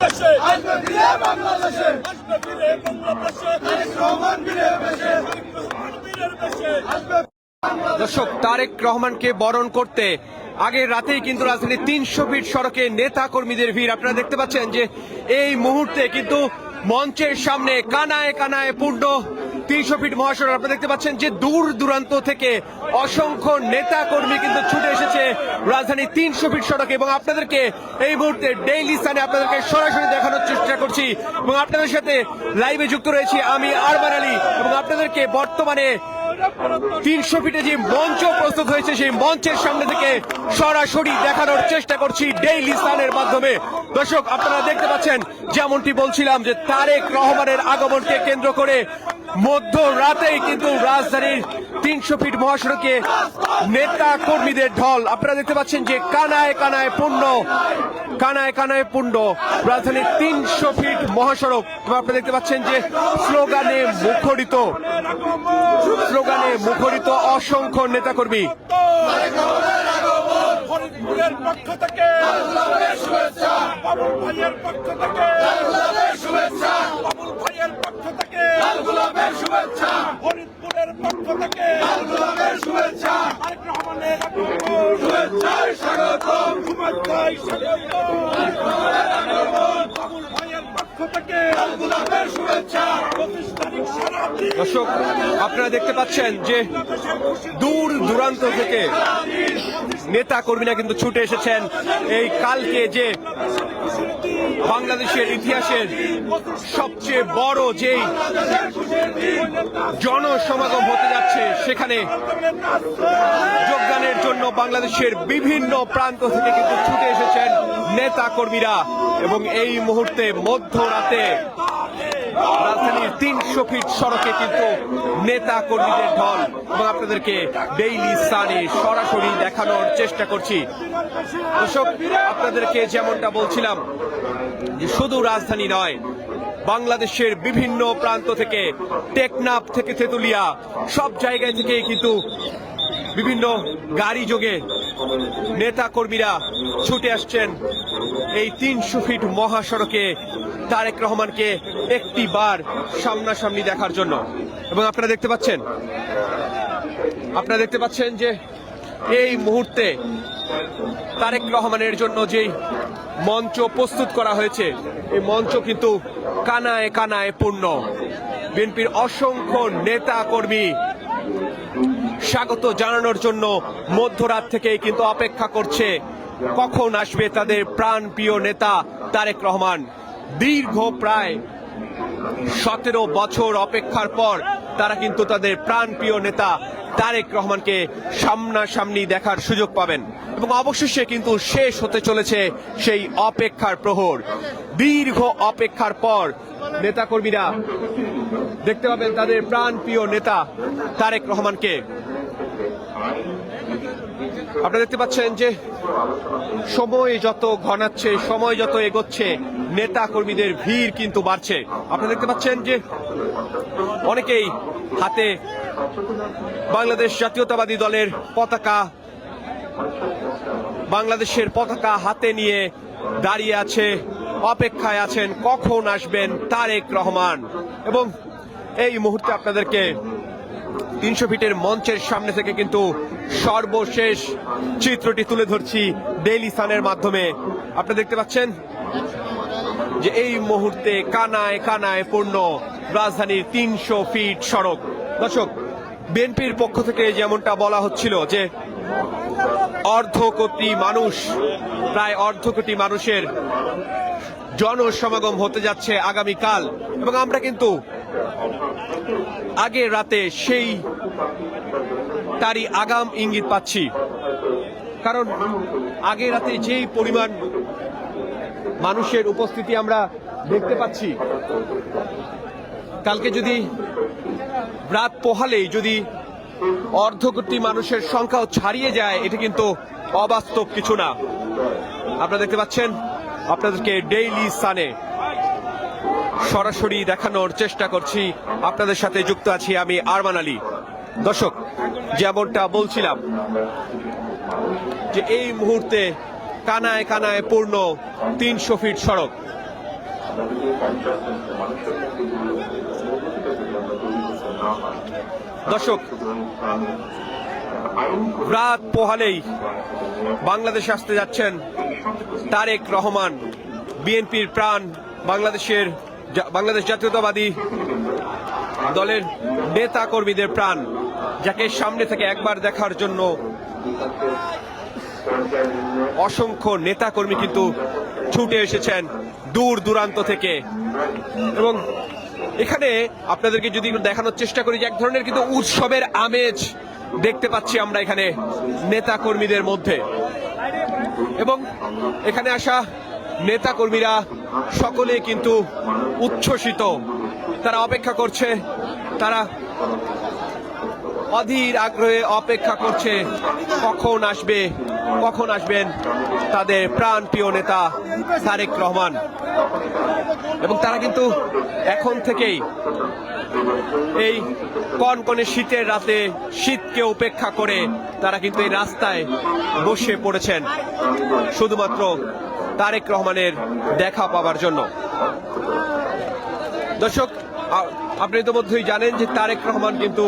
বাংলাদেশে। আসবে ফিরে বাংলাদেশে। আসবে ফিরে বাংলাদেশে। তারেক রহমান ফিরে বেশে। দর্শক তারেক রহমানকে বরণ করতে আগের রাতেই কিন্তু রাজধানীর তিনশো ফিট সড়কে নেতা কর্মীদের ভিড়। আপনারা দেখতে পাচ্ছেন যে এই মুহূর্তে কিন্তু মঞ্চের সামনে কানায় কানায় পূর্ণ তিনশো ফিট মহাসড়ক। আপনারা দেখতে পাচ্ছেন যে দূর দূরান্ত থেকে অসংখ্য নেতা কর্মী কিন্তু ছুটে এসেছে রাজধানী তিনশো ফিট সড়কে। এবং আপনাদেরকে এই মুহূর্তে ডেইলি স্থানে আপনাদেরকে সরাসরি দেখানোর চেষ্টা করছি। এবং আপনাদের সাথে লাইভে যুক্ত রয়েছি আমি আরমান আলী। এবং আপনাদেরকে বর্তমানে তিনশো ফিটে যে মঞ্চ প্রস্তুত হয়েছে, সেই মঞ্চের সামনে থেকে সরাসরি দেখানোর চেষ্টা করছি ডেইলি স্থানের মাধ্যমে। দর্শক, আপনারা দেখতে পাচ্ছেন, যেমনটি বলছিলাম যে তারেক রহমানের আগমনকে কেন্দ্র করে মধ্য রাতেই কিন্তু রাজধানীর তিনশো ফিট মহাসড়কে নেতা কর্মীদের ঢল। আপনারা দেখতে পাচ্ছেন যে কানায় কানায় পূর্ণ, কানায় কানায় পূর্ণ রাজধানীর তিনশো ফিট মহাসড়ক। আপনারা দেখতে পাচ্ছেন যে স্লোগানে মুখরিত স্লোগানে মুখরিত অসংখ্য নেতাকর্মী। ফরিদপুরের পক্ষ থেকে পক্ষ থেকে পক্ষ থেকে। গোলাপের শুভেচ্ছা। ফরিদপুরের পক্ষ থেকে গোলাপের শুভেচ্ছা। তারেক রহমানের আগমন শুভেচ্ছায় স্বাগতম। শুভেচ্ছায় স্বাগত বাবুল ভাইয়ের পক্ষ থেকে গোলাপের শুভেচ্ছা। পঁচিশ দর্শক আপনারা দেখতে পাচ্ছেন যে দূর দূরান্ত থেকে নেতা কর্মীরা কিন্তু ছুটে এসেছেন। এই কালকে যে বাংলাদেশের ইতিহাসের সবচেয়ে বড় যেই জনসমাগম হতে যাচ্ছে, সেখানে যোগদানের জন্য বাংলাদেশের বিভিন্ন প্রান্ত থেকে কিন্তু ছুটে এসেছেন নেতা কর্মীরা এবং এই মুহূর্তে মধ্যরাতে রাজধানীর তিনশো ফিট সড়কে কিন্তু নেতা কর্মীদের ঢল। এবং আপনাদেরকে ডেইলি সানে সরাসরি দেখানোর চেষ্টা করছি। আপনাদেরকে যেমনটা বলছিলাম শুধু রাজধানী নয়, বাংলাদেশের বিভিন্ন প্রান্ত থেকে, টেকনাফ থেকে তেতুলিয়া, সব জায়গায় থেকে কিন্তু বিভিন্ন গাড়ি যোগে নেতা কর্মীরা ছুটে আসছেন। এই তিনশো ফিট মহাসড়কে তারেক রহমানকে একটি বার সামনাসামনি দেখার জন্য। এবং আপনারা দেখতে পাচ্ছেন, আপনারা দেখতে পাচ্ছেন যে এই মুহূর্তে তারেক রহমানের জন্য যেই মঞ্চ প্রস্তুত করা হয়েছে, এই মঞ্চ কিন্তু কানায় কানায় পূর্ণ। বিএনপির অসংখ্য নেতা কর্মী স্বাগত জানানোর জন্য মধ্যরাত থেকেই কিন্তু অপেক্ষা করছে। কখন আসবে তাদের প্রাণ প্রিয় নেতা তারেক রহমান? দীর্ঘ প্রায় সতেরো বছর অপেক্ষার পর তারা কিন্তু তাদের প্রাণ প্রিয় নেতা তারেক রহমানকে সামনাসামনি দেখার সুযোগ পাবেন। এবং অবশেষে কিন্তু শেষ হতে চলেছে সেই অপেক্ষার প্রহর। দীর্ঘ অপেক্ষার পর নেতাকর্মীরা দেখতে পাবেন তাদের প্রাণ প্রিয় নেতা তারেক রহমানকে। আপনারা দেখতে পাচ্ছেন যে সময় যত ঘনাচ্ছে, সময় যত এগোচ্ছে নেতা কর্মীদের ভিড় কিন্তু বাড়ছে। আপনারা দেখতে পাচ্ছেন যে অনেকেই হাতে বাংলাদেশ জাতীয়তাবাদী দলের পতাকা, বাংলাদেশের পতাকা হাতে নিয়ে দাঁড়িয়ে আছে, অপেক্ষায় আছেন কখন আসবেন তারেক রহমান। এবং এই মুহূর্তে আপনাদেরকে তিনশো ফিটের মঞ্চের সামনে থেকে কিন্তু সর্বশেষ চিত্রটি তুলে ধরছি ডেইলি সানের মাধ্যমে। আপনারা দেখতে পাচ্ছেন যে এই মুহূর্তে কানায় কানায় পূর্ণ রাজধানীর তিনশো ফিট সড়ক। দর্শক, বিএনপির পক্ষ থেকে যেমনটা বলা হচ্ছিল যে অর্ধ কোটি মানুষ, প্রায় অর্ধ কোটি মানুষের জনসমাগম হতে যাচ্ছে আগামীকাল। এবং আমরা কিন্তু আগের রাতে সেই তারই আগাম ইঙ্গিত পাচ্ছি। কারণ আগের রাতে যেই পরিমাণ মানুষের উপস্থিতি আমরা দেখতে পাচ্ছি, কালকে যদি রাত পোহালেই যদি অর্ধ কোটি মানুষের সংখ্যাও ছাড়িয়ে যায়, এটা কিন্তু অবাস্তব কিছু না। আপনারা দেখতে পাচ্ছেন, আপনাদেরকে ডেইলি সানে সরাসরি দেখানোর চেষ্টা করছি। আপনাদের সাথে যুক্ত আছি আমি আরমান আলী। দর্শক, যেমনটা বলছিলাম, যে এই মুহূর্তে কানায় কানায় পূর্ণ তিনশো ফিট সড়ক। দর্শক, রাত পোহালেই বাংলাদেশে আসতে যাচ্ছেন তারেক রহমান, বিএনপির প্রাণ বাংলাদেশের বাংলাদেশ জাতীয়তাবাদী দলের নেতা কর্মীদের প্রাণ, যাকে সামনে থেকে একবার দেখার জন্য অসংখ্য নেতা কর্মী কিন্তু ছুটে এসেছেন দূর দূরান্ত থেকে। এবং এখানে আপনাদেরকে যদি দেখানোর চেষ্টা করি যে এক ধরনের কিন্তু উৎসবের আমেজ দেখতে পাচ্ছি আমরা এখানে নেতা কর্মীদের মধ্যে। এবং এখানে আসা নেতা কর্মীরা সকলে কিন্তু উচ্ছ্বসিত। তারা অপেক্ষা করছে, তারা অধীর আগ্রহে অপেক্ষা করছে, কখন আসবে, কখন আসবেন তাদের প্রাণ প্রিয় নেতা তারেক রহমান। এবং তারা কিন্তু এখন থেকেই এই কনকনে শীতের রাতে শীতকে উপেক্ষা করে তারা কিন্তু এই রাস্তায় বসে পড়েছেন। শুধুমাত্র তারেক রহমানের দেখা পাওয়ার জন্য। দর্শক আপনি ইতিমধ্যেই জানেন যে তারেক রহমান কিন্তু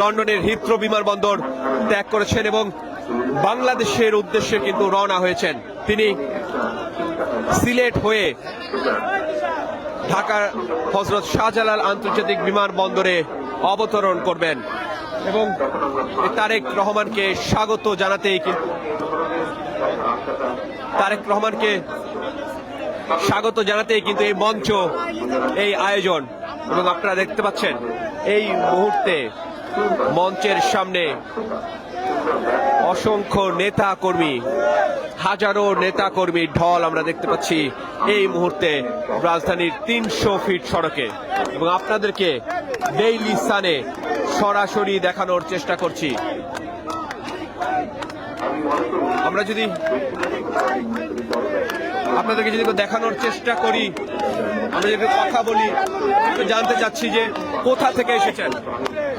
লন্ডনের হিথ্রো বিমানবন্দর ত্যাগ করেছেন এবং বাংলাদেশের উদ্দেশ্যে কিন্তু রওনা হয়েছেন। তিনি সিলেট হয়ে ঢাকার হজরত শাহজালাল আন্তর্জাতিক বিমানবন্দরে অবতরণ করবেন এবং তারেক রহমানকে স্বাগত জানাতেই কিন্তু তারেক রহমানকে স্বাগত জানাতেই কিন্তু এই মঞ্চ, এই আয়োজন। এবং আপনারা দেখতে পাচ্ছেন, এই মুহূর্তে মঞ্চের সামনে অসংখ্য নেতা কর্মী হাজারো নেতা কর্মীর ঢল আমরা দেখতে পাচ্ছি এই মুহূর্তে রাজধানীর তিনশো ফিট সড়কে। এবং আপনাদেরকে ডেইলি সানে সরাসরি দেখানোর চেষ্টা করছি। আমরা যদি আপনাদেরকে যদি দেখানোর চেষ্টা করি আমরা যদি কথা বলি জানতে চাচ্ছি যে কোথা থেকে এসেছেন?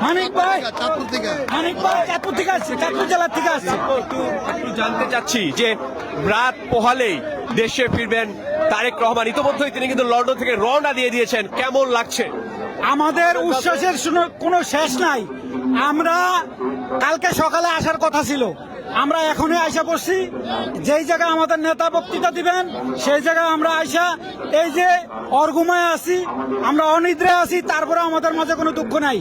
মানিক ভাই চাঁদপুর থেকে মানিক ভাই চাঁদপুর থেকে আসছে চাঁদপুর জেলার থেকে আসছে। একটু জানতে চাচ্ছি যে রাত পোহালেই দেশে ফিরবেন তারেক রহমান। ইতিমধ্যেই তিনি কিন্তু লন্ডন থেকে রওনা দিয়ে দিয়েছেন। কেমন লাগছে? আমাদের উচ্ছ্বাসের কোনো শেষ নাই। আমরা কালকে সকালে আসার কথা ছিল। আমরা এখনই আইসা পড়ছি যেই জায়গায় আমাদের নেতা বক্তৃতা দিবেন, সেই জায়গায় আমরা আইসা এই যে অর্গুমায় আছি, আমরা অনিদ্রায় আছি তারপরে আমাদের মাঝে কোনো দুঃখ নাই।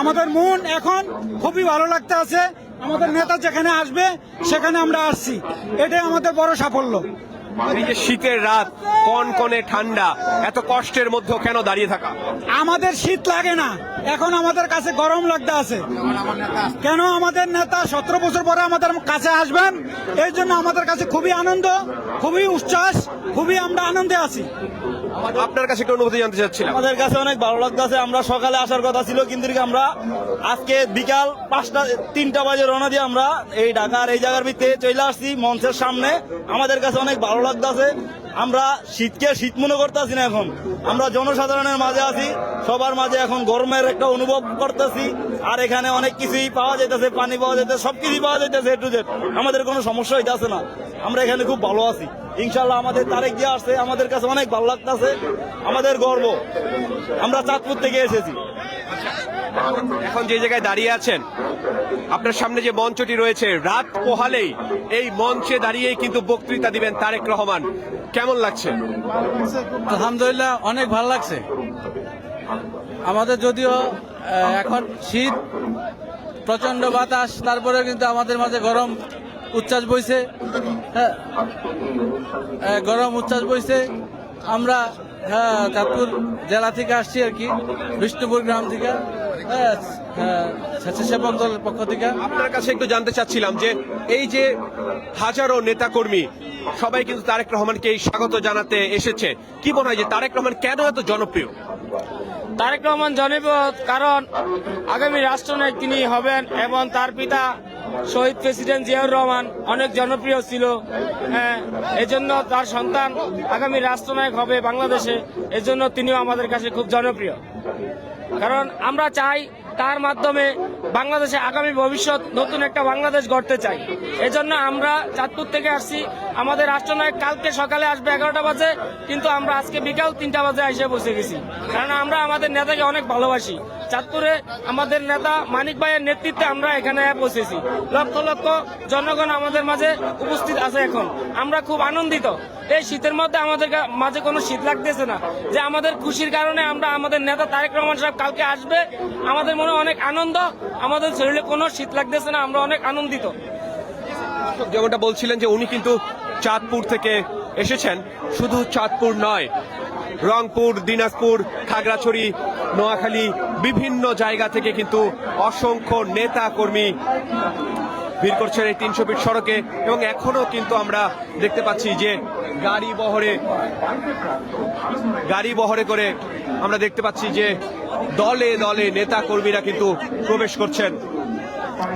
আমাদের মন এখন খুবই ভালো লাগতে আছে। আমাদের নেতা যেখানে আসবে, সেখানে আমরা আসছি। এটাই আমাদের বড় সাফল্য। এই যে শীতের রাত, কন কনে ঠান্ডা, এত কষ্টের মধ্যে কেন দাঁড়িয়ে থাকা? আমাদের শীত লাগে না। এখন আমাদের কাছে গরম লাগতে আছে। কেন আমাদের নেতা সতেরো বছর পরে আমাদের কাছে আসবেন? এই জন্য আমাদের কাছে খুবই আনন্দ, খুবই উচ্ছ্বাস, খুবই আমরা আনন্দে আছি। আপনার কাছে একটু অনুভূতি জানতে চাচ্ছিলাম। আমাদের কাছে অনেক ভালো লাগতেছে আমরা সকালে আসার কথা ছিল কিন্তু আমরা আজকে বিকাল পাঁচটা তিনটা বাজে রওনা দিয়ে আমরা এই ঢাকার এই জায়গার ভিতরে চলে আসছি মঞ্চের সামনে। আমাদের কাছে অনেক ভালো লাগতেছে আমরা শীতকে শীত মনে করতেছি না এখন। আমরা জনসাধারণের মাঝে আছি সবার মাঝে এখন গরমের একটা অনুভব করতেছি আর এখানে অনেক কিছুই পাওয়া যাইতেছে পানি পাওয়া যাইতেছে সবকিছুই পাওয়া যাইতেছে এ টু জেড আমাদের কোনো সমস্যা হইতেছে না। আমরা এখানে খুব ভালো আছি। ইনশাল্লাহ আমাদের তারেক দিয়ে আসছে আমাদের কাছে অনেক ভালো লাগতেছে আমাদের গর্ব। আমরা চাঁদপুর থেকে এসেছি। এখন যে জায়গায় দাঁড়িয়ে আছেন আপনার সামনে যে মঞ্চটি রয়েছে রাত পোহালেই এই মঞ্চে দাঁড়িয়েই কিন্তু বক্তৃতা দিবেন তারেক রহমান। কেমন লাগছে? আলহামদুলিল্লাহ অনেক ভালো লাগছে। আমাদের যদিও এখন শীত প্রচণ্ড বাতাস তারপরে কিন্তু আমাদের মাঝে গরম। উচ্ছ্বাস বইছে। হ্যাঁ, আহ, গরম উচ্ছ্বাস বইছে। আমরা হ্যাঁ চাঁদপুর জেলা থেকে আসছি আর কি বিষ্ণুপুর গ্রাম থেকে। হ্যাঁ, হ্যাঁ, স্বেচ্ছাসেবক দলের পক্ষ থেকে। আপনার কাছে একটু জানতে চাচ্ছিলাম যে এই যে হাজারো নেতাকর্মী সবাই কিন্তু তারেক রহমানকে এই স্বাগত জানাতে এসেছে। কি মনে হয় যে তারেক রহমান কেন এত জনপ্রিয়? তারেক রহমান জনপ্রিয় কারণ আগামী রাষ্ট্রনায়ক তিনি হবেন এবং তার পিতা শহীদ প্রেসিডেন্ট জিয়াউর রহমান অনেক জনপ্রিয় ছিল। হ্যাঁ এজন্য তার সন্তান আগামী রাষ্ট্রনায়ক হবে বাংলাদেশে। এজন্য তিনিও আমাদের কাছে খুব জনপ্রিয়। কারণ আমরা চাই তার মাধ্যমে বাংলাদেশে আগামী ভবিষ্যৎ নতুন একটা বাংলাদেশ গড়তে চাই। এজন্য আমরা চাঁদপুর থেকে আসছি। আমাদের রাষ্ট্রনায়ক কালকে সকালে আসবে এগারোটা বাজে, কিন্তু আমরা আজকে বিকাল তিনটা বাজে এসে বসে গেছি। কারণ আমরা আমাদের নেতাকে অনেক ভালোবাসি। চাঁদপুরে আমাদের নেতা মানিক ভাইয়ের নেতৃত্বে আমরা এখানে বসেছি। লক্ষ লক্ষ জনগণ আমাদের মাঝে উপস্থিত আছে এখন। আমরা খুব আনন্দিত। এই শীতের মধ্যে আমাদের মাঝে কোনো শীত লাগতেছে না। যে আমাদের খুশির কারণে আমরা আমাদের নেতা তারেক রহমান সাহেব কালকে আসবে, আমাদের মনে অনেক আনন্দ, আমাদের শরীরে কোনো শীত লাগতেছে না, আমরা অনেক আনন্দিত। যেমনটা বলছিলেন যে উনি কিন্তু চাঁদপুর থেকে এসেছেন, শুধু চাঁদপুর নয়, রংপুর, দিনাজপুর, খাগড়াছড়ি, নোয়াখালী, বিভিন্ন জায়গা থেকে কিন্তু অসংখ্য নেতা কর্মী ভিড় করছেন এই তিনশো ফিট সড়কে এবং এখনও কিন্তু আমরা দেখতে পাচ্ছি যে গাড়ি বহরে গাড়ি বহরে করে আমরা দেখতে পাচ্ছি যে দলে দলে নেতা কর্মীরা কিন্তু প্রবেশ করছেন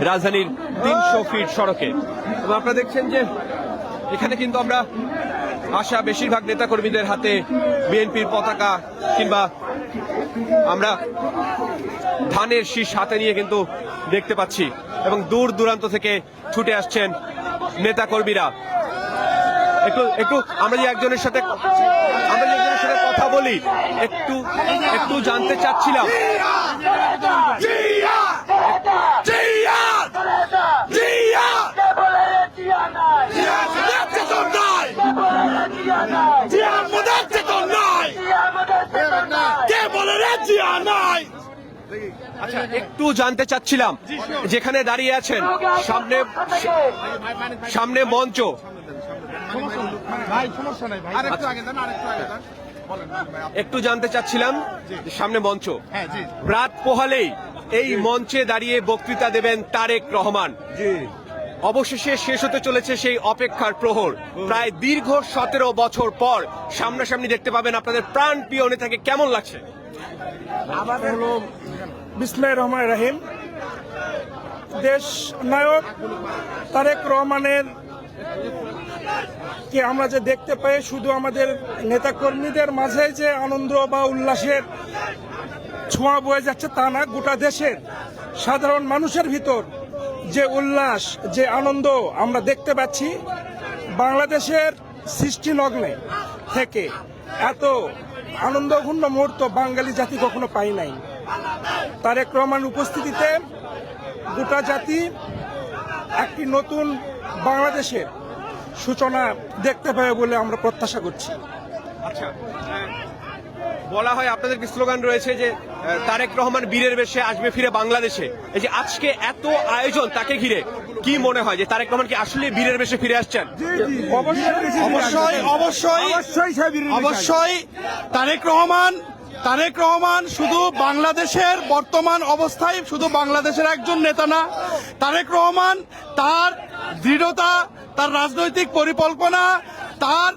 রাজধানীর তিনশো ফিট সড়কে। এবং আপনারা দেখছেন যে এখানে কিন্তু আমরা আসা বেশিরভাগ নেতাকর্মীদের হাতে বিএনপির পতাকা কিংবা আমরা ধানের শীষ হাতে নিয়ে কিন্তু দেখতে পাচ্ছি এবং দূর দূরান্ত থেকে ছুটে আসছেন নেতাকর্মীরা। একটু একটু, আমরা যে একজনের সাথে আমরা সাথে কথা বলি। একটু একটু জানতে চাচ্ছিলাম। নাই নাই নাই আচ্ছা একটু জানতে চাচ্ছিলাম, যেখানে দাঁড়িয়ে আছেন, সামনে সামনে মঞ্চ। একটু জানতে চাচ্ছিলাম সামনে মঞ্চ। রাত পোহালেই এই মঞ্চে দাঁড়িয়ে বক্তৃতা দেবেন তারেক রহমান। অবশেষে শেষ হতে চলেছে সেই অপেক্ষার প্রহর। প্রায় দীর্ঘ সতেরো বছর পর সামনাসামনি দেখতে পাবেন আপনাদের প্রাণ প্রিয় নেতাকে কেমন লাগছে? আমাদের হলো রহমান রাহিম দেশ নায়ক তারেক রহমানের কে আমরা যে দেখতে পাই, শুধু আমাদের নেতাকর্মীদের মাঝে যে আনন্দ বা উল্লাসের ছোঁয়া বয়ে যাচ্ছে তা না, গোটা দেশের সাধারণ মানুষের ভিতর যে উল্লাস, যে আনন্দ আমরা দেখতে পাচ্ছি বাংলাদেশের সৃষ্টি লগ্নে থেকে। এত আনন্দঘূর্ণ মুহূর্ত বাঙালি জাতি কখনো পাই নাই। তারেক রহমান উপস্থিতিতে গোটা জাতি একটি নতুন বাংলাদেশের সূচনা দেখতে পাবে বলে আমরা প্রত্যাশা করছি। আচ্ছা বলা হয় আপনাদের কি স্লোগান রয়েছে যে তারেক রহমান বীরের বেশে আসবে ফিরে বাংলাদেশে। এই যে আজকে এত আয়োজন তাকে ঘিরে কি মনে হয় যে তারেক রহমান কি আসলে বীরের বেশে ফিরে আসছেন? অবশ্যই অবশ্যই অবশ্যই। তারেক রহমান তারেক রহমান শুধু বাংলাদেশের বর্তমান অবস্থায় শুধু বাংলাদেশের একজন নেতা না তারেক রহমান তার দৃঢ়তা তার রাজনৈতিক পরিকল্পনা, তার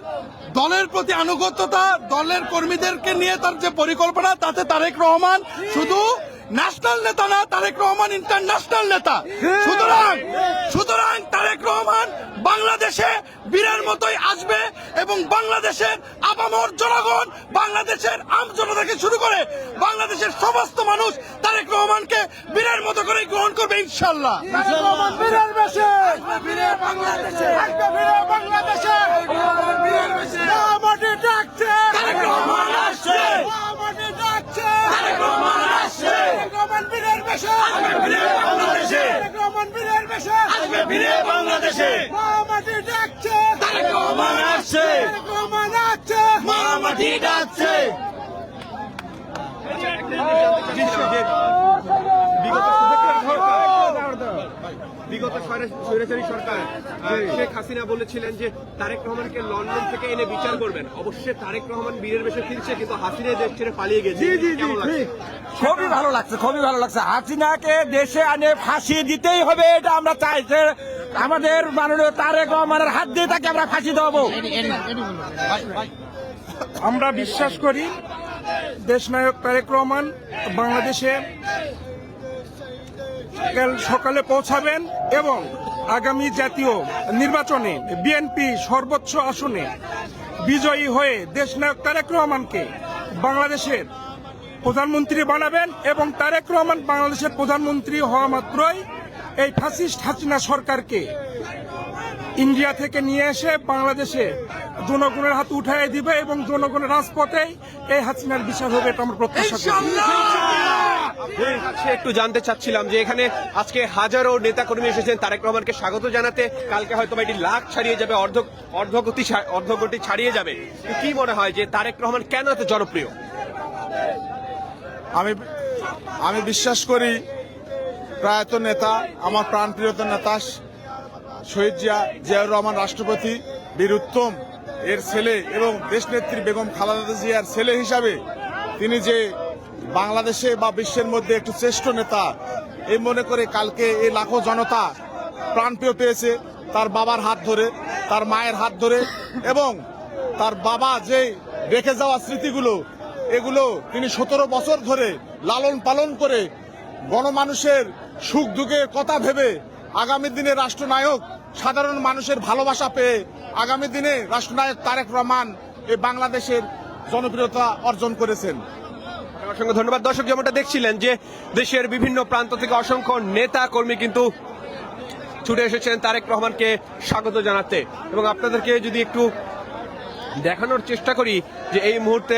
দলের প্রতি আনুগত্যতা, দলের কর্মীদেরকে নিয়ে তার যে পরিকল্পনা, তাতে তারেক রহমান শুধু ন্যাশনাল নেতা না তারেক রহমান ইন্টারন্যাশনাল নেতা। সুতরাং সুতরাং তারেক রহমান বাংলাদেশে বীরের মতোই আসবে এবং বাংলাদেশের আপামর জনগণ বাংলাদেশের আম জনতাকে শুরু করে বাংলাদেশের সমস্ত মানুষ তারেক রহমানকে বীরের মতো করে গ্রহণ করবে ইনশাল্লাহ বাংলাদেশে বীরের বাংলাদেশে মাটি ডাকছে তারেক রহমান আসছে মাটি ডাকছে তারেক রহমান আসছে তারেক বেশে বীরের বাংলাদেশে তারেক রহমান বীরের বেশে আসবে বীরের বাংলাদেশে মাটি ডাকছে তারেক রহমান আসছে তারেক রহমান আসছে মাটি ডাকছে বিগত স্বৈরা- স্বৈরাচারী সরকার শেখ হাসিনা বলেছিলেন যে তারেক রহমানকে লন্ডন থেকে এনে বিচার করবেন। অবশ্যই তারেক রহমান বীরের বেশে ফিরছে কিন্তু হাসিনা দেশ ছেড়ে পালিয়ে গেছে। খুবই ভালো লাগছে খুবই ভালো লাগছে। হাসিনাকে দেশে আনে ফাঁসি দিতেই হবে এটা আমরা চাইছে আমাদের মাননীয় তারেক রহমানের হাত দিয়ে তাকে আমরা ফাঁসি দেবো আমরা বিশ্বাস করি দেশনায়ক তারেক রহমান বাংলাদেশে কাল সকালে পৌঁছাবেন এবং আগামী জাতীয় নির্বাচনে বিএনপি সর্বোচ্চ আসনে বিজয়ী হয়ে দেশনায়ক তারেক রহমানকে বাংলাদেশের প্রধানমন্ত্রী বানাবেন এবং তারেক রহমান বাংলাদেশের প্রধানমন্ত্রী হওয়া মাত্রই এই ফ্যাসিস্ট হাসিনা সরকারকে ইন্ডিয়া থেকে নিয়ে এসে বাংলাদেশে জনগণের হাতে উঠাই দিবে এবং জনগণের রাজপথেই এই হাসিনার বিচার হবে এটা আমার প্রত্যাশা একটু জানতে চাচ্ছিলাম যে এখানে আজকে হাজারো নেতাকর্মী এসেছেন। তারেক রহমানকে স্বাগত জানাতে কালকে হয়তো এটি লাখ ছাড়িয়ে যাবে, অর্ধ অর্ধগতি অর্ধগতি ছাড়িয়ে যাবে। কি মনে হয় যে তারেক রহমান কেন এত জনপ্রিয়? আমি আমি বিশ্বাস করি প্রয়াত নেতা, আমার প্রাণপ্রিয়ত নেতা শহীদ জিয়া, জিয়াউর রহমান রাষ্ট্রপতি, বীর উত্তম, এর ছেলে এবং দেশনেত্রী বেগম খালেদা জিয়ার ছেলে হিসাবে তিনি যে বাংলাদেশে বা বিশ্বের মধ্যে একটি শ্রেষ্ঠ নেতা, এই মনে করে কালকে এই লাখো জনতা প্রাণপ্রিয় পেয়েছে তার বাবার হাত ধরে, তার মায়ের হাত ধরে এবং তার বাবা যে রেখে যাওয়া স্মৃতিগুলো, এগুলো তিনি সতেরো বছর ধরে লালন পালন করে গণমানুষের সুখ দুঃখের কথা ভেবে আগামী দিনে রাষ্ট্রনায়ক, সাধারণ মানুষের ভালোবাসা পেয়ে আগামী দিনে রাষ্ট্রনায়ক তারেক রহমান এই বাংলাদেশের জনপ্রিয়তা অর্জন করেছেন। অসংখ্য ধন্যবাদ। দর্শক, যেমনটা দেখছিলেন যে দেশের বিভিন্ন প্রান্ত থেকে অসংখ্য নেতা কর্মী কিন্তু ছুটে এসেছেন তারেক রহমানকে স্বাগত জানাতে। এবং আপনাদেরকে যদি একটু দেখানোর চেষ্টা করি যে এই মুহূর্তে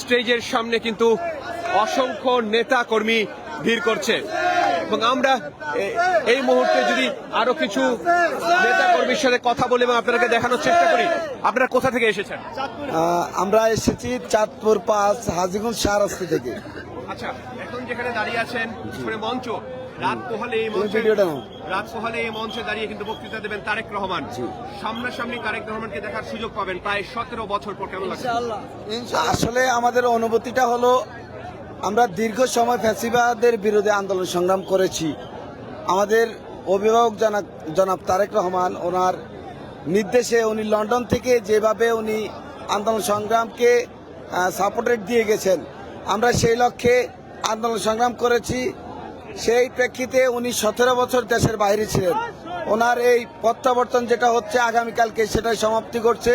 স্টেজের সামনে কিন্তু অসংখ্য নেতা কর্মী ভিড় করছে। এবং আমরা এই মুহূর্তে যদি আরও কিছু নেতা কর্মীর সাথে কথা বলে এবং আপনাদেরকে দেখানোর চেষ্টা করি আপনারা কোথা থেকে এসেছেন? আমরা এসেছি চাঁদপুর পাঁচ হাজিগঞ্জ শাহরাস্তি থেকে। আচ্ছা এখন যেখানে দাঁড়িয়ে আছেন মঞ্চ। রাত পোহালে এই মঞ্চে ভিডিওটা রাত পোহালে এই মঞ্চে দাঁড়িয়ে কিন্তু বক্তৃতা দেবেন তারেক রহমান। সামনাসামনি তারেক রহমানকে দেখার সুযোগ পাবেন প্রায় সতেরো বছর পর কেমন লাগছে? আসলে আমাদের অনুভূতিটা হলো আমরা দীর্ঘ সময় ফ্যাসিবাদের বিরুদ্ধে আন্দোলন সংগ্রাম করেছি। আমাদের অভিভাবক জনাব জনাব তারেক রহমান ওনার নির্দেশে উনি লন্ডন থেকে যেভাবে উনি আন্দোলন সংগ্রামকে সাপোর্টেড দিয়ে গেছেন, আমরা সেই লক্ষ্যে আন্দোলন সংগ্রাম করেছি। সেই প্রেক্ষিতে উনি সতেরো বছর দেশের বাইরে ছিলেন। ওনার এই প্রত্যাবর্তন যেটা হচ্ছে আগামীকালকে সেটাই সমাপ্তি করছে।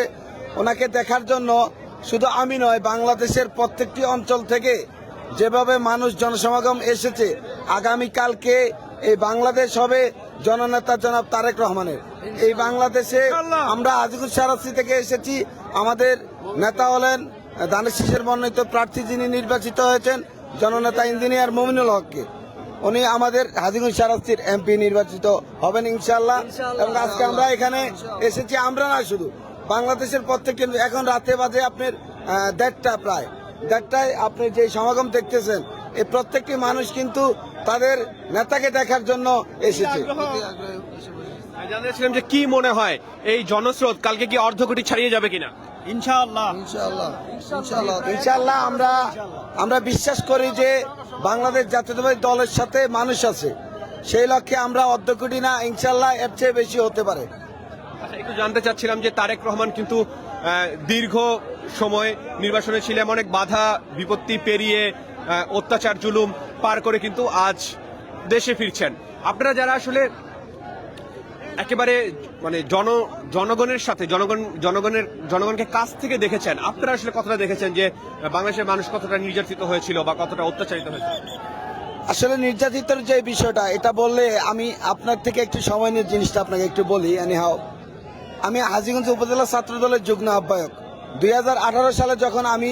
ওনাকে দেখার জন্য শুধু আমি নয়, বাংলাদেশের প্রত্যেকটি অঞ্চল থেকে যেভাবে মানুষ জনসমাগম এসেছে আগামীকালকে এই বাংলাদেশ হবে জননেতা জনাব তারেক রহমানের। এই বাংলাদেশে আমরা আজিকুর সারাসি থেকে এসেছি। আমাদের নেতা হলেন দানের শীষের মনোনীত প্রার্থী যিনি নির্বাচিত হয়েছেন জননেতা ইঞ্জিনিয়ার মমিনুল হককে। উনি আমাদের হাজিগঞ্জ সারাস্তির এমপি নির্বাচিত হবেন ইনশাল্লাহ এবং আজকে আমরা এখানে এসেছি আমরা না শুধু। বাংলাদেশের প্রত্যেকটি এখন রাতে বাজে আপনার দেড়টা প্রায়। দেড়টায় আপনি যে সমাগম দেখতেছেন এই প্রত্যেকটি মানুষ কিন্তু তাদের নেতাকে দেখার জন্য এসেছে। জানিয়েছিলাম যে কি মনে হয় এই জনস্রোত কালকে কি অর্ধ কোটি ছাড়িয়ে যাবে কিনা? ইনশাল্লাহ আমরা আমরা বিশ্বাস করি যে বাংলাদেশ জাতীয়তাবাদী দলের সাথে মানুষ আছে। সেই লক্ষ্যে আমরা অর্ধ কোটি না ইনশাল্লাহ এর চেয়ে বেশি হতে পারে। একটু জানতে চাচ্ছিলাম যে তারেক রহমান কিন্তু দীর্ঘ সময় নির্বাচনে ছিলেন, অনেক বাধা, বিপত্তি পেরিয়ে অত্যাচার, জুলুম পার করে কিন্তু আজ দেশে ফিরছেন। আপনারা যারা আসলে একেবারে মানে জন, জনগণের সাথে, জনগণ, জনগণের, জনগণকে কাছ থেকে দেখেছেন, আপনারা আসলে কতটা দেখেছেন যে বাংলাদেশের মানুষ কতটা নির্যাতিত হয়েছিল বা কতটা অত্যাচারিত হয়েছিল? আসলে নির্যাতিতর যে বিষয়টা, এটা বললে আমি আপনার থেকে একটু সময় নিয়ে জিনিসটা আপনাকে একটু বলি এনি হাও আমি হাজিগঞ্জ উপজেলা ছাত্র দলের যুগ্ম আহ্বায়ক। দুই হাজার আঠারো সালে যখন আমি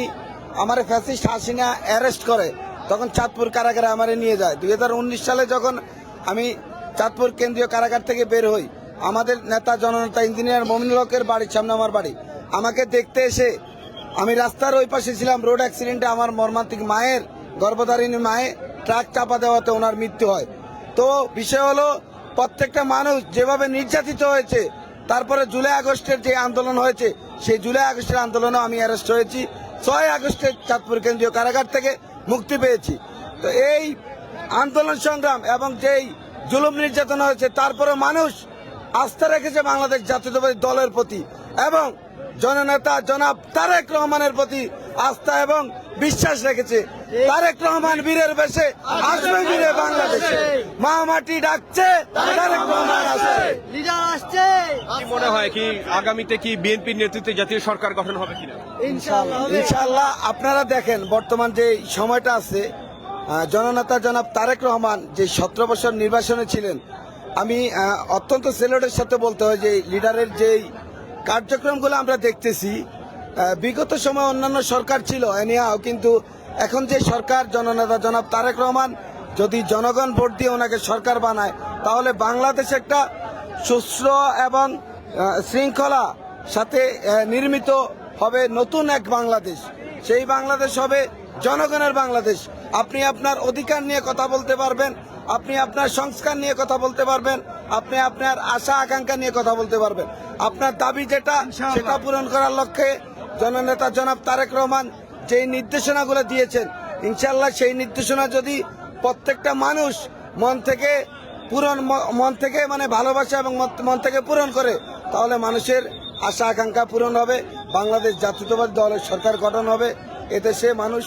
আমার ফ্যাসিস্ট হাসিনা অ্যারেস্ট করে, তখন চাঁদপুর কারাগারে আমারে নিয়ে যায়। দুই হাজার উনিশ সালে যখন আমি চাঁদপুর কেন্দ্রীয় কারাগার থেকে বের হই, আমাদের নেতা জননেতা ইঞ্জিনিয়ার মমিনুল হকের বাড়ির সামনে আমার বাড়ি। আমাকে দেখতে এসে আমি রাস্তার ওই পাশে ছিলাম, রোড অ্যাক্সিডেন্টে আমার মর্মান্তিক মায়ের গর্ভধারিণী মায়ে ট্রাক চাপা দেওয়াতে ওনার মৃত্যু হয়। তো বিষয় হলো, প্রত্যেকটা মানুষ যেভাবে নির্যাতিত হয়েছে তারপরে জুলাই আগস্টের যে আন্দোলন হয়েছে, সেই জুলাই আগস্টের আন্দোলনে আমি অ্যারেস্ট হয়েছি। ছয় আগস্টের চাঁদপুর কেন্দ্রীয় কারাগার থেকে মুক্তি পেয়েছি। তো এই আন্দোলন সংগ্রাম এবং যেই জুলুম নির্যাতন হয়েছে তারপরে মানুষ আস্থা রেখেছে বাংলাদেশ জাতীয়তাবাদী দলের প্রতি এবং জননেতা জনাব তারেক রহমানের প্রতি আস্থা এবং বিশ্বাস রেখেছে। তারেক রহমান বীরের বেশে আসবে বীরে বাংলাদেশে। মা মাটি ডাকছে তারেক রহমান আসছে। কি মনে হয় কি আগামীতে কি বিএনপির নেতৃত্বে জাতীয় সরকার গঠন হবে কিনা? ইনশাআল্লাহ আপনারা দেখেন বর্তমান যে সময়টা আছে জননেতা জনাব তারেক রহমান যে সতেরো বছর নির্বাচনে ছিলেন আমি অত্যন্ত সেলেটের সাথে বলতে হয় যে লিডারের যেই কার্যক্রমগুলো আমরা দেখতেছি বিগত সময় অন্যান্য সরকার ছিল এনিহাও কিন্তু এখন যে সরকার জননেতা জনাব তারেক রহমান যদি জনগণ ভোট দিয়ে ওনাকে সরকার বানায় তাহলে বাংলাদেশ একটা সুস্থ এবং শৃঙ্খলা সাথে নির্মিত হবে নতুন এক বাংলাদেশ। সেই বাংলাদেশ হবে জনগণের বাংলাদেশ। আপনি আপনার অধিকার নিয়ে কথা বলতে পারবেন আপনি আপনার সংস্কার নিয়ে কথা বলতে পারবেন আপনি আপনার আশা আকাঙ্ক্ষা নিয়ে কথা বলতে পারবেন। আপনার দাবি যেটা সেটা পূরণ করার লক্ষ্যে জননেতা জনাব তারেক রহমান যেই নির্দেশনাগুলো দিয়েছেন ইনশাল্লাহ সেই নির্দেশনা যদি প্রত্যেকটা মানুষ মন থেকে পূরণ, মন থেকে মানে ভালোবাসা এবং মন থেকে পূরণ করে, তাহলে মানুষের আশা, আকাঙ্ক্ষা পূরণ হবে, বাংলাদেশ জাতীয়তাবাদী দলের সরকার গঠন হবে এতে সে মানুষ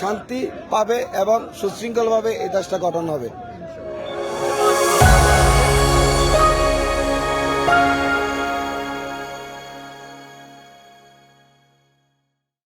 শান্তি পাবে এবং সুশৃঙ্খলভাবে এই দেশটা গঠন হবে।